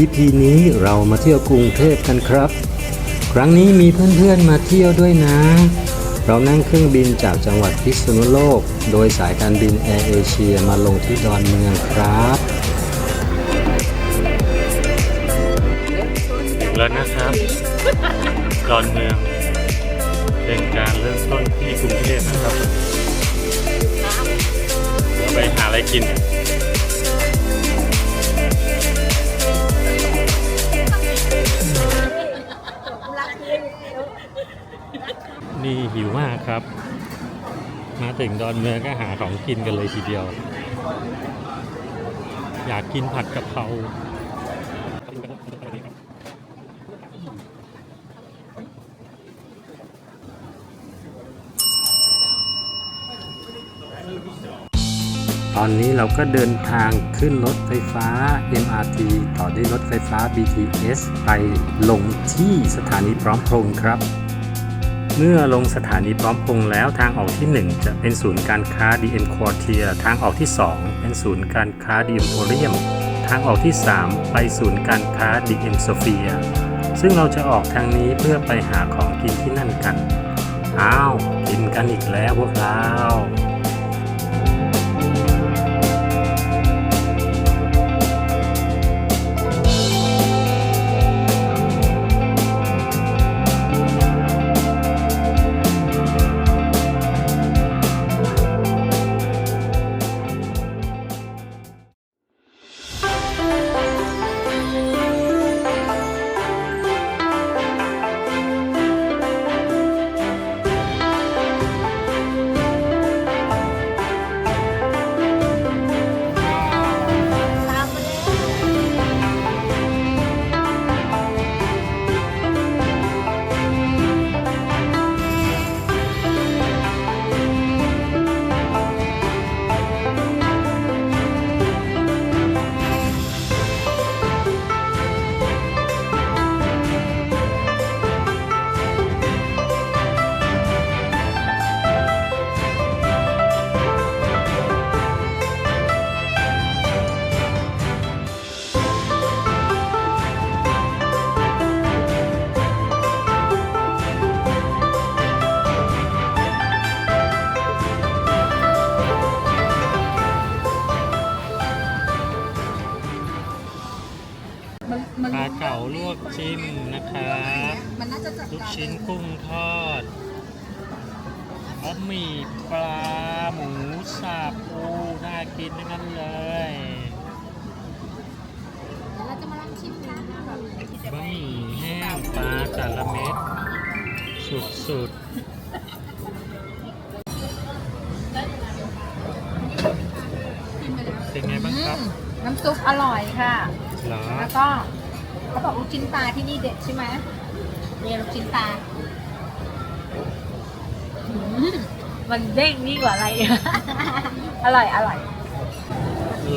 EP นี้เรามาเที่ยวกรุงเทพกันครับ ครั้งนี้มีเพื่อนๆมาเที่ยวด้วยนะ เรานั่งเครื่องบินจากจังหวัดพิษณุโลก โดยสายการบินแอร์เอเชียมาลงที่ดอนเมืองครับถึงแล้วนะครับ ดอนเมือง เป็นการเริ่มต้นที่กรุงเทพนะครับเดี๋ยวไปหาอะไรกิน นี่หิวมากครับ มาถึงดอนเมืองก็หาของกินกันเลยทีเดียว อยากกินผัดกะเพราตอนนี้เราก็เดินทางขึ้นรถไฟฟ้า MRT ต่อด้วยรถไฟฟ้า BTS ไปลงที่สถานีพร้อมพงษ์ครับ เมื่อลงสถานีพร้อมพงษ์แล้วทางออกที่ 1 จะเป็นศูนย์การค้า DM Quartier ทางออกที่ 2 เป็นศูนย์การค้า DM Orium ทางออกที่ 3 ไปศูนย์การค้า DM Sophia ซึ่งเราจะออกทางนี้เพื่อไปหาของกินที่นั่นกัน อ้าว กินกันอีกแล้วพวกเรา สุดสุดชิมไปแล้วๆเป็นไงบ้างครับ อืมน้ำซุปอร่อยค่ะ เหรอแล้วก็เขาบอกลูกชิ้นปลาที่นี่เด็ดใช่ไหมเนี่ยลูกชิ้นปลาอืมมันเด้งนี่งกว่าอะไร อร่อยอร่อย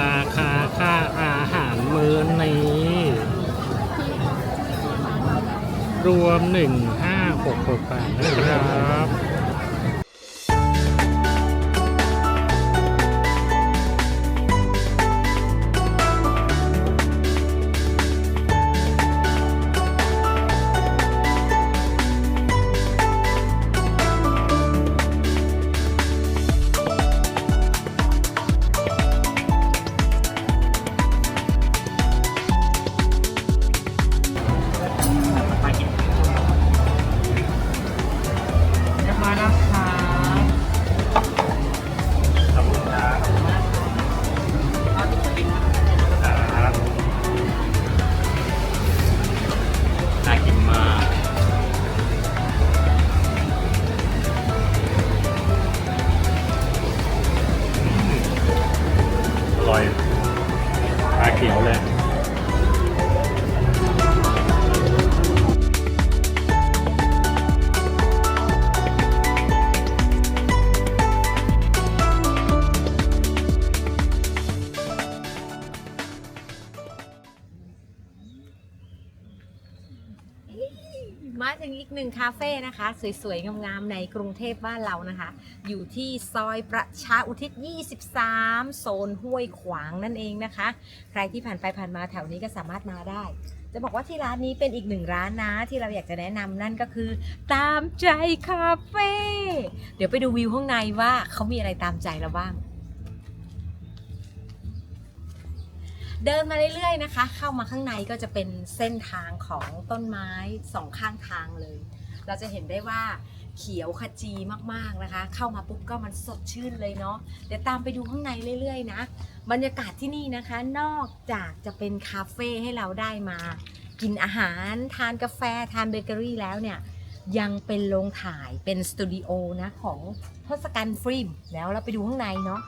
ราคาค่าอาหารมื้อนี้ รวม 1 5 6 6บาทนะครับ ปลาเขียวเลย คาเฟ่นะคะ สวยๆ งามๆ ในกรุงเทพบ้านเรานะคะ อยู่ที่ซอยประชาอุทิศ 23 โซนห้วยขวางนั่นเองนะคะ ใครที่ผ่านไปผ่านมาแถวนี้ก็สามารถมาได้ จะบอกว่าที่ร้านนี้เป็นอีกหนึ่งร้านนะ ที่เราอยากจะแนะนำนั่นก็คือ ตามใจคาเฟ่เดี๋ยวไปดูวิวข้างในว่าเขามีอะไรตามใจเราบ้างเดินมาเรื่อยๆนะคะ เข้ามาข้างในก็จะเป็นเส้นทางของต้นไม้สองข้างทางเลย เราจะเห็นได้ว่าเขียวขจีมากๆนะคะ เข้ามาปุ๊บก็มันสดชื่นเลยเนาะเดี๋ยวตามไปดูข้างในเรื่อยๆนะบรรยากาศที่นี่นะคะ นอกจากจะเป็นคาเฟ่ให้เราได้มา กินอาหารทานกาแฟทานเบเกอรี่แล้วเนี่ยยังเป็นโรงถ่ายเป็นสตูดิโอนะของทศกัณฐ์ฟิล์มแล้วเราไปดูข้างในเนาะ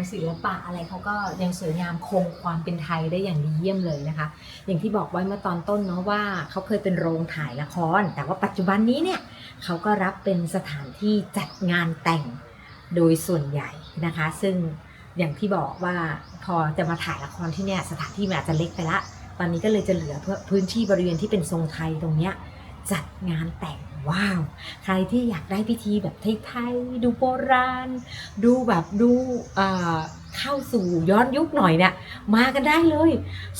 านศิลปะอะไรเขาก็ยังสวยงามคงความเป็นไทยได้อย่างดีเยี่ยมเลยนะคะ อย่างที่บอกไว้เมื่อตอนต้นเนาะว่าเขาเคยเป็นโรงถ่ายละคร แต่ว่าปัจจุบันนี้เนี่ยเขาก็รับเป็นสถานที่จัดงานแต่งโดยส่วนใหญ่นะคะ ซึ่งอย่างที่บอกว่าพอจะมาถ่ายละครที่เนี่ยสถานที่มันอาจจะเล็กไปละ ตอนนี้ก็เลยจะเหลือเพื่อพื้นที่บริเวณที่เป็นทรงไทยตรงเนี้ยจัดงานแต่ง ว้าว ใครที่อยากได้พิธีแบบไทยๆ ดูโบราณ ดูแบบดูเข้าสู่ย้อนยุคหน่อยเนี่ยมากันได้เลย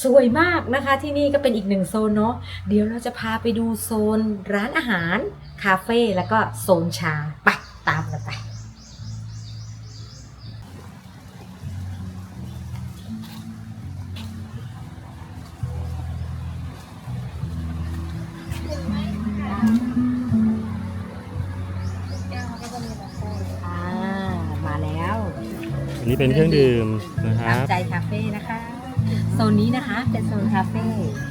สวยมากนะคะที่นี่ก็เป็นอีกหนึ่งโซนเนาะเดี๋ยวเราจะพาไปดูโซนร้านอาหาร คาเฟ่แล้วก็โซนชาไปตามกันไป นนี้เป็นเครื่องดื่มนะคตารัมบใจคาเฟ่นะคะ โซนนี้นะคะเป็นโซนคาเฟ่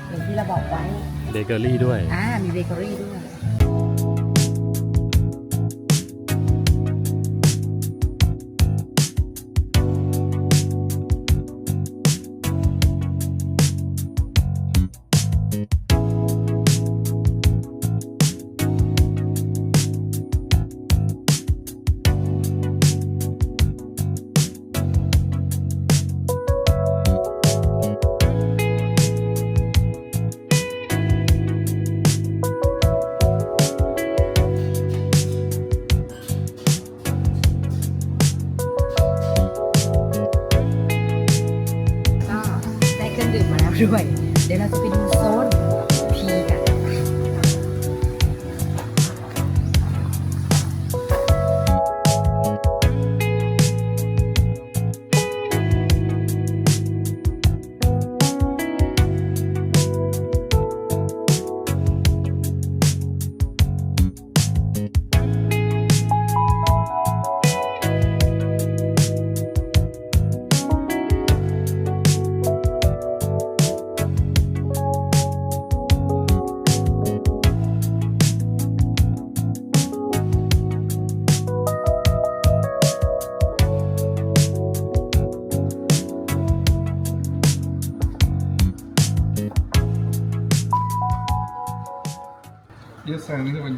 อย่างที่เราบอกไว้ เบเกอรี่ด้วย อ่า มีเบเกอรี่ด้วย รื่องดื่มมาแล้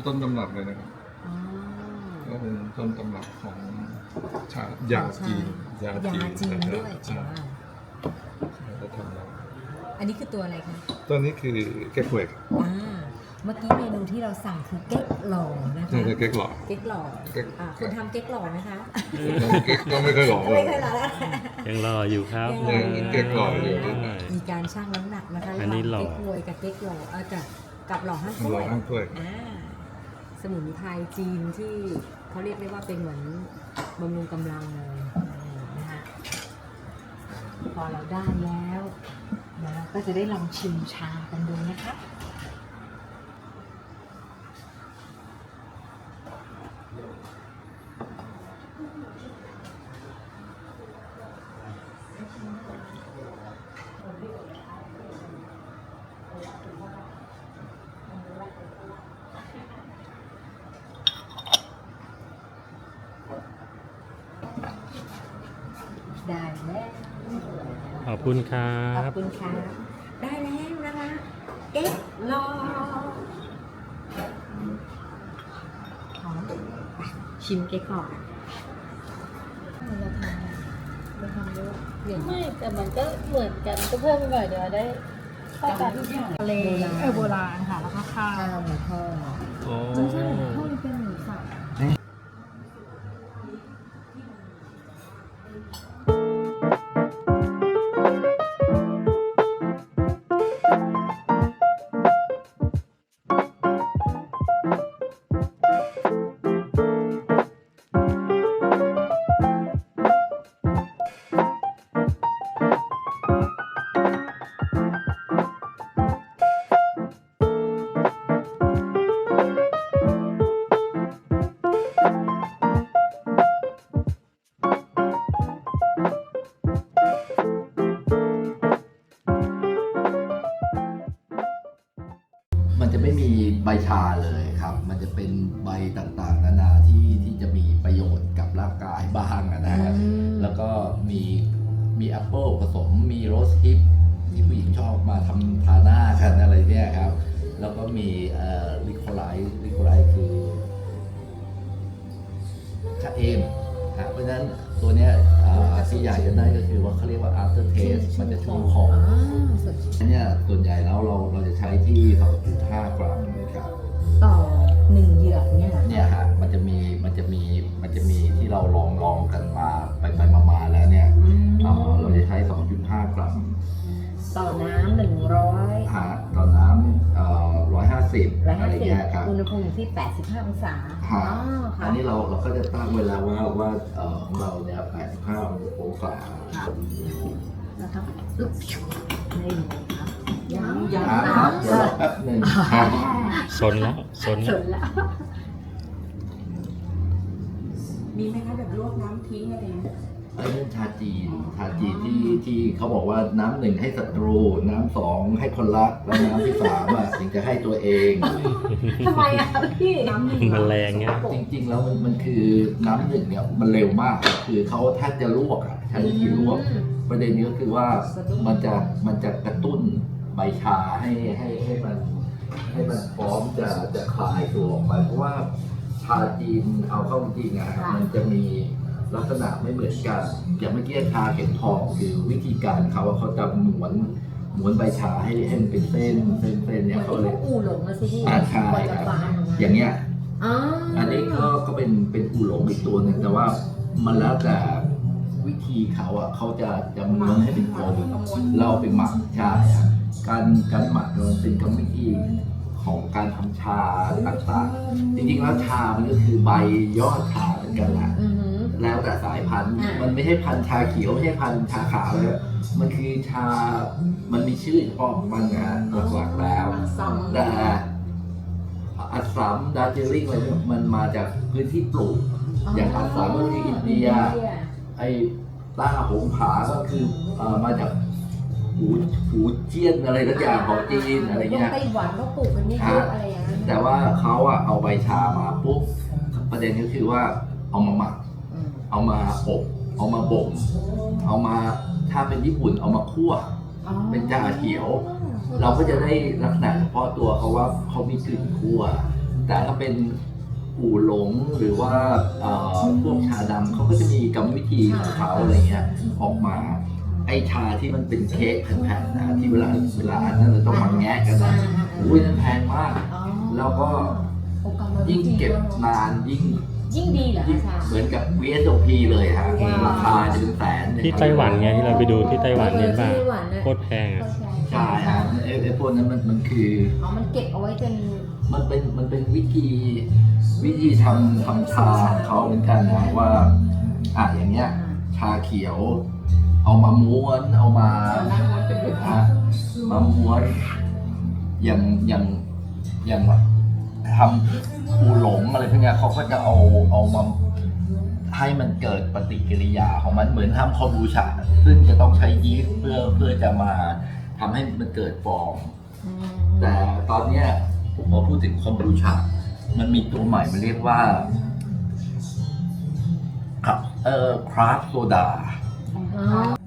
ต้นตำรับเลยนะครับก็เป็นต้นตำรับของชายาจีนยายาจีนจีนนะคด้รับวยใช่ว้าวแล้วก็ทำแล้วอันนี้คือตัวอะไรคะตัวนี้คือแก้ควยครับอ่าเมื่อกี้เมนูที่เราสั่งคือเก๊กหล่อนะคะนี่คือเก๊กหล่อเก๊กหล่อเก๊ก อ่าคุณทำเก๊กหล่อไหมคะเก๊กก็ไม่เคยหล่อเลไม่ย เคยหล่อแล้ว ยังรออยู่ครับยังเก๊กหล่ออยู่มีการชั่งน้ำหนักนะคะอันนี้หล่อเก๊กฮวยกับเก๊กหล่อเออกับกับหล่อห้างหถ้ล่วอยห้ามถ้วยอ่า สมุนไพรจีนที่เขาเรียกได้ว่าเป็นเหมือนบำรุงกำลังเลยนะคะพอเราได้แล้วนะก็จะได้ลองชิมชากันดูนะคะ ได้แล้ว ข อบคุณครัขอบบ คุณค่ะ ได้แล้วนะคะเก๊กรอหอมชิมเก๊กก่อนเราทำเราทำด้วยเปลี่ยนไม่แต่มันก็เหมือนกันก็เพิ่มไปหน่อยเดี๋ยวได้เข้ากันทุกอย่างทะเลเออโบราณค่ะ แล้วก็ข้าวข้าวหมูทอดโอ้ไม่ใช่หมูทอ แอปเปิลผสมมีโรสฮิปที่ผู้หญิงชอบมาทำทาหน้ากันอะไรเนี่ยครับ แล้วก็มีเอ่อลิโคไลท์ลิโคไลท์คือชาเอมฮะเพราะฉะนั้นตัวเนี้ยอ่าที่อยากจะได้ก็คือว่าเขาเรียกว่า after taste มันจะชุ่มคออ๋อสดชื่นอันเนี้ยส่วนใหญ่แล้วเราเราจะใช้ที่2.5กรัมครับต่อหนึ่งเหยือกเนี่ยนะเนี่ยฮะมัน จะมีมันจะมีมันจะมีที่เราลองลองกันมาไปไปมามาแล้วเนี่ยอืมเอ่อเราจะใช้ 2.5 กรัมต่อน้ำหนึ่งร้อยฮะต่อน้ำเอ่อ150ร้อยอะห้าไรสิบเงี้ยครับ อุณหภูมิที่ 85 องศาฮะอ๋อค่ะ อันนี้เราเราก็จะตั้งเวลาว่าว่าเอ่อของเราเนี่ย85องศานะครับอึ๊บนี่ครับยังยัง อ่าครับเดี๋ยวรอแป๊บหนึ่งครับ สนแล้วสนสแล้วนแล้ว มีไหมคะแบบลวกน้ำทิ้งอะไรอย่างเงี้ยไอ้เรื่องชาจีนชาจีนที่ที่เขาบอกว่าน้ำหนึ่งให้ศัตรู น้ำสองให้คนรักแล้วน้ำที่สามอะถึงจะให้ตัวเอง ทำไมอะพี่น้ำหนึ่งมันแรงเงี้ย จริงๆ แล้วมันมันคือน้ำหนึ่งเนี่ยมันเร็วมาก คือเขาแทบจะลวกอะใช้วิธีลวก ประเด็นนี้ก็คือว่ามันจะมันจะกระตุ้นใบชาให้ให้ให้มันให้มันพร้อมจะจะคลายตัวออกไปเพราะว่าชาจีนเอาเข้าจริงๆอะมันจะมีลักษณะไม่เหมือนกันอย่างเมื่อกี้ชาเข็มทองคือวิธีการเขาว่าเขาจะม้วนม้วนใบชาให้ให้มันเป็นเส้นเส้นเส้นเนี่ยเขาเลยอู่หลงนะสิพี่อ่าใช่กว่าคจะรับฟานออกมาอย่างเงี้ยอ๋ออันนี้ก็ก็เป็นเป็นอูหลงอีกตัวหนึ่งแต่ว่ามันแล้วแต่วิธีเขาอะเขาจะจะม้วนให้เป็นกลมเราเอาไปหมักใช่ครับการการหมักมันเป็นกรรมวิธี ของการทำชาต่างๆ จริงๆแล้วชา มันก็คือใบยอดชาเหมือนกันแหละ อือหือ แล้วแต่สายพันธุ์ อ่ามัมันไม่ใช่พันธุ์ชาเขียวไม่ใช่พันธุ์ชาขาวเลยมันคือชา มันมีชื่อเฉพาะของมันนะฮะหลักๆแล้วสองแต่อัสสัมดาร์จิลิงอะไรเนี่ยมันมาจากพื้นที่ปลูก อย่างอัสสัมก็คืออินเดีย ไอ้ต้าหงผาก็คือเอ่อมาจาก หูหูเจียนอะไรทุกอย่างของจีนอะไรเงี้ยไต้หวันก็ปลูกกันเยอะๆอะไรอย่างเงี้ยแต่ว่าเขาอะเอาใบชามาปุ๊บประเด็นก็คือว่าเอามาหมักอืมเอามาอบเอามาบ่มเอามาถ้าเป็นญี่ปุ่นเอามาคั่วอ๋อเป็นชาเขียว เราก็จะได้ลักษณะเฉพาะตัวเขาว่าเขามีกลิ่นคั่ว แต่ถ้าเป็นอู่หลงหรือว่าเอ่อพวกชาดำเขาก็จะมีกรรมวิธีของเขาอะไรเงี้ยออกมาไอชาที่มันเป็นเค้กแผ่นๆนะที่เวลาเวลาอันนั้นเราต้องมาแงะกันนะอุ้ยนั่นแพงมากอ๋อแล้วก็โอกาสยิ่งเก็บนานยิ่งยิ่งดีเหรอยิ่งอาจารย์เหมือนกับ VSOP เลยฮะว้าวราคาจะเป็นแสนเลยที่ไต้หวันไงที่เราไปดูที่ไต้หวันเห็นป่ะที่ไต้หวันน่ะโคตรแพงอะใช่ฮะไอ้ไอ้พวกนั้นมันมันคืออ๋อมันเก็บเอาไว้จนมันเป็นมันเป็นวิธีวิธีทำทำชาของเขาเหมือนกันนะว่าอะอย่างเงี้ยชาเขียว เอามาม้วน เอามาฮะมาม้วนอย่างอย่างอย่างแบบทำปูหลงอะไรพวกเนี้ยเขาก็จะเอาเอามาให้มันเกิดปฏิกิริยาของมันเหมือนทำคอมบูชา ซึ่งจะต้องใช้ยีสต์เพื่อเพื่อจะมาทำให้มันเกิดฟองอืมแต่ตอนเนี้ยผมพอพูดถึงคอมบูชา มันมีตัวใหม่มันเรียกว่าครับเอ่อคราฟโซดา อ๋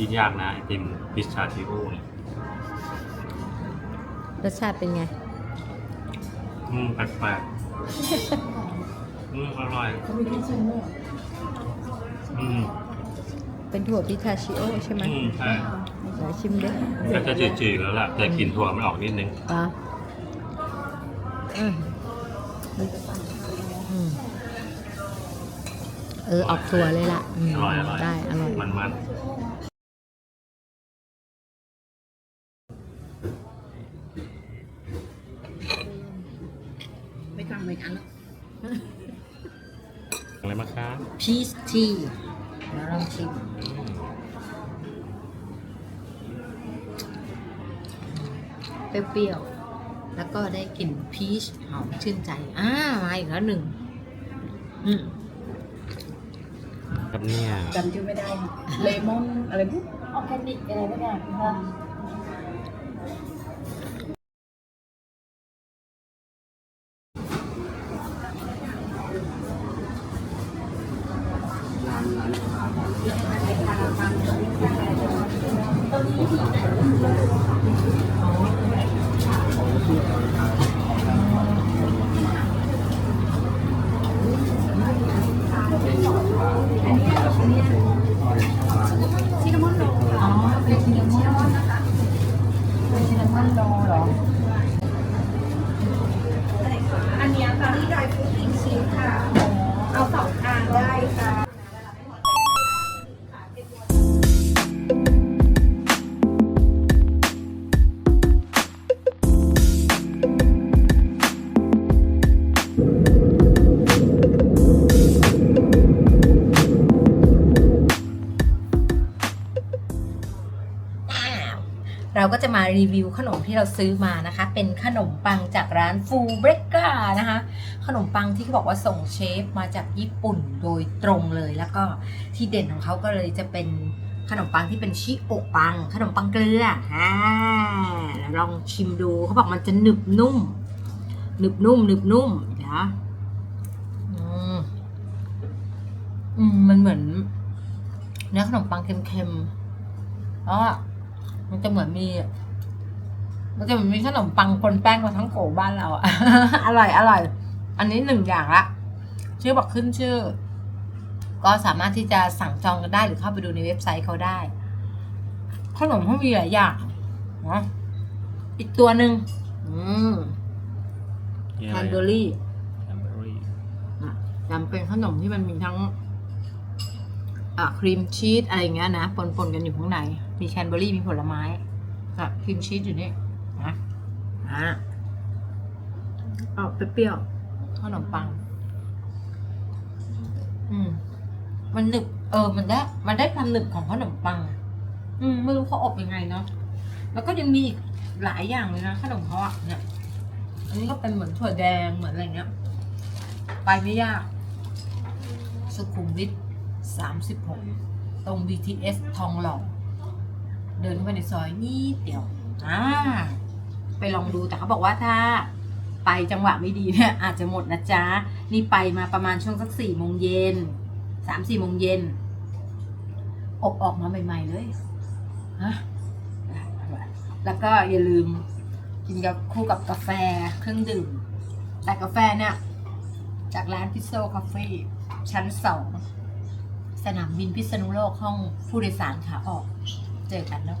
นี้หาที่ยากนะไอติมพิซซ่าจิโอเนี่ยรสชาติเป็นไง อืมแปลกๆอืมอร่อยเขามีที่ชิมด้วยอืมเป็นถั่วพิทาชิโอใช่ไหมอืมใช่เดี๋ยวชิมด้วยก็จะจืดๆแล้วล่ะแต่กลิ่นถั่วมันออกนิดนึงอะอืมอืมเออออกถั่วเลยล่ะมอร่อยอร่อยได้อร่อยมันมัน พีชทีเดี๋ยวลองชิมเปรี้ยวๆ แล้วก็ได้กลิ่นพีชหอมชื่นใจอ่ามาอีกแล้วหนึ่งอืมครับเนี่ยจำชื่อไม่ได้ค่ะเลมอนอะไรพวกออร์แกนิกอะไรบางอย่างค่ะอ๋อ เป็ รีวิวขนมที่เราซื้อมานะคะ เป็นขนมปังจากร้านฟูเบรกกานะคะ ขนมปังที่เขาบอกว่าส่งเชฟมาจากญี่ปุ่นโดยตรงเลย แล้วก็ที่เด่นของเขาก็เลยจะเป็นขนมปังที่เป็นชิโอะปัง ขนมปังเกลืออ่าแล้วลองชิมดูเขาบอกมันจะหนึบนุ่ม หนึบนุ่มหนึบนุ่มนะอืมมันเหมือน เนื้อขนมปังเค็มๆแล้วอะมันจะเหมือนมี มันจะเหมือนมีขนมปังคนแป้งมาทั้งโกบ้านเราอะ อร่อยอร่อย อันนี้หนึ่งอย่างละ ชื่อบอกขึ้นชื่อ ก็สามารถที่จะสั่งจองกันได้หรือเข้าไปดูในเว็บไซต์เขาได้ ขนมเขามีหลายอย่างนะอีกตัวหนึ่งอืมนี่แคอะไรนเบอรี่แคนเบอรี่จำเป็นขนมที่มันมีทั้งอะครีมชีสอะไรอย่างเงี้ยนะปนๆกันอยู่ข้างใน มีแคนเบอรี่มีผลไม้กับครีมชีสอยู่นี่ นะอะเอาเปรี้ยวๆขนมปัง อืม มันหนึบ เออ มันได้ มันได้ความหนึบของขนมปังอะอืม ไม่รู้เขาอบยังไงเนาะ แล้วก็ยังมีอีกหลายอย่างเลยนะขนมเขาอะเนี่ย อันนี้ก็เป็นเหมือนถั่วแดงเหมือนอะไรเงี้ย ไปไม่ยาก สุขุมวิทสามสิบหกตรง BTS ทองหล่อ เดินเข้าไปในซอยนิดเดียว อ่า ไปลองดูแต่เขาบอกว่าถ้าไปจังหวะไม่ดีเนี่ยอาจจะหมดนะจ๊ะ นี่ไปมาประมาณช่วงสักสี่โมงเย็นสามสี่โมงเย็นอบออกมาใหม่ ๆ เลยฮะแล้วก็อย่าลืมกินกับคู่กับกาแฟเครื่องดื่ม แต่กาแฟเนี่ยจากร้านพิซโซคาเฟ่ชั้นสองสนามบินพิษณุโลกห้องผู้โดยสารขาออก เจอกันเนาะ